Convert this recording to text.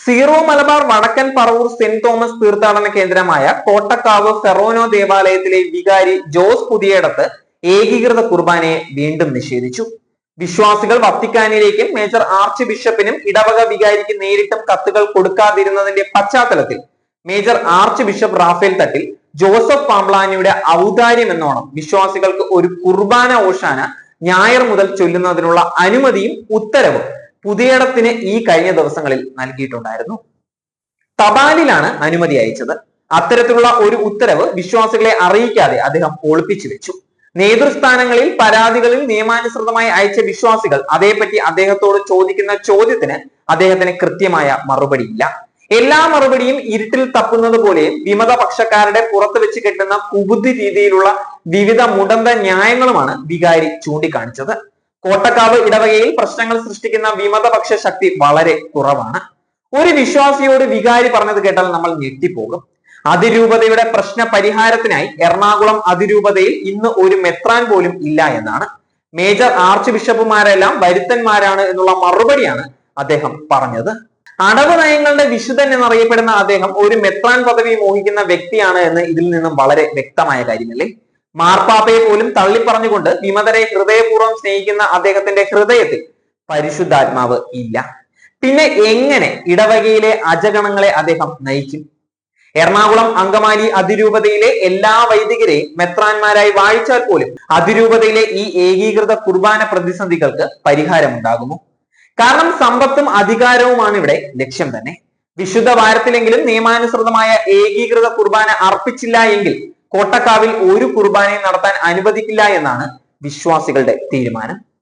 Zero Malabar വടക്കൻ Paravur saint Thomas തീർത്ഥാടന കേന്ദ്രമായ കോട്ടക്കാവ് ഫെറോനോ ദേവാലയത്തിലെ വികാരി ജോസ് പുതിയടത്ത് ഏകീകൃത കുർബാനയെ വീണ്ടും നിഷേധിച്ചു. വിശ്വാസികൾ വത്തിക്കാനിലേക്കും മേജർ ആർച്ച് ബിഷപ്പിനും ഇടവക വികാരിക്ക് നേരിട്ടും കത്തുകൾ കൊടുക്കാതിരുന്നതിന്റെ പശ്ചാത്തലത്തിൽ major archbishop Raphael Thattil Joseph പാംബ്ലാനിയുടെ ഔദാര്യം എന്നോണം വിശ്വാസികൾക്ക് ഒരു കുർബാന ഓഷാന ഞായർ മുതൽ ചൊല്ലുന്നതിനുള്ള അനുമതിയും ഉത്തരവും പുതിയടത്തിന് ഈ കഴിഞ്ഞ ദിവസങ്ങളിൽ നൽകിയിട്ടുണ്ടായിരുന്നു. തപാലിലാണ് അനുമതി അയച്ചത്. അത്തരത്തിലുള്ള ഒരു ഉത്തരവ് വിശ്വാസികളെ അറിയിക്കാതെ അദ്ദേഹം ഒളിപ്പിച്ചു വെച്ചു. നേതൃസ്ഥാനങ്ങളിൽ പരാതികളിൽ നിയമാനുസൃതമായി അയച്ച വിശ്വാസികൾ അതേപ്പറ്റി അദ്ദേഹത്തോട് ചോദിക്കുന്ന ചോദ്യത്തിന് അദ്ദേഹത്തിന് കൃത്യമായ മറുപടിയില്ല. എല്ലാ മറുപടിയും ഇരുട്ടിൽ തപ്പുന്നത് പോലെ വിമത പക്ഷക്കാരുടെ പുറത്ത് വെച്ച് കെട്ടുന്ന കുബുദ്ധി രീതിയിലുള്ള വിവിധ മുടന്ത ന്യായങ്ങളുമാണ് വികാരി ചൂണ്ടിക്കാണിച്ചത്. കോട്ടക്കാവ് ഇടവകയിൽ പ്രശ്നങ്ങൾ സൃഷ്ടിക്കുന്ന വിമതപക്ഷ ശക്തി വളരെ കുറവാണ്. ഒരു വിശ്വാസിയോട് വികാരി പറഞ്ഞത് കേട്ടാൽ നമ്മൾ ഞെട്ടിപ്പോകും. അതിരൂപതയുടെ പ്രശ്ന പരിഹാരത്തിനായി എറണാകുളം അതിരൂപതയിൽ ഇന്ന് ഒരു മെത്രാൻ പോലും ഇല്ല എന്നാണ്. മേജർ ആർച്ച് ബിഷപ്പുമാരെല്ലാം വരുത്തന്മാരാണ് എന്നുള്ള മറുപടിയാണ് അദ്ദേഹം പറഞ്ഞത്. അടവ് നയങ്ങളുടെ വിശുദ്ധൻ എന്നറിയപ്പെടുന്ന അദ്ദേഹം ഒരു മെത്രാൻ പദവി മോഹിക്കുന്ന വ്യക്തിയാണ് എന്ന് ഇതിൽ നിന്നും വളരെ വ്യക്തമായ കാര്യമല്ലേ? മാർപ്പാപ്പയെ പോലും തള്ളിപ്പറഞ്ഞുകൊണ്ട് വിമതരെ ഹൃദയപൂർവം സ്നേഹിക്കുന്ന അദ്ദേഹത്തിന്റെ ഹൃദയത്തിൽ പരിശുദ്ധാത്മാവ് ഇല്ല. പിന്നെ എങ്ങനെ ഇടവകയിലെ അജഗണങ്ങളെ അദ്ദേഹം നയിക്കും? എറണാകുളം അങ്കമാലി അതിരൂപതയിലെ എല്ലാ വൈദികരെയും മെത്രാന്മാരായി വാഴിച്ചാൽ പോലും അതിരൂപതയിലെ ഈ ഏകീകൃത കുർബാന പ്രതിസന്ധികൾക്ക് പരിഹാരമുണ്ടാകുമോ? കാരണം സമ്പത്തും അധികാരവുമാണ് ഇവിടെ ലക്ഷ്യം തന്നെ. വിശുദ്ധ വാരത്തിലെങ്കിലും നിയമാനുസൃതമായ ഏകീകൃത കുർബാന അർപ്പിച്ചില്ല എങ്കിൽ കോട്ടക്കാവിൽ ഒരു കുർബാനയും നടത്താൻ അനുവദിക്കില്ല എന്നാണ് വിശ്വാസികളുടെ തീരുമാനം.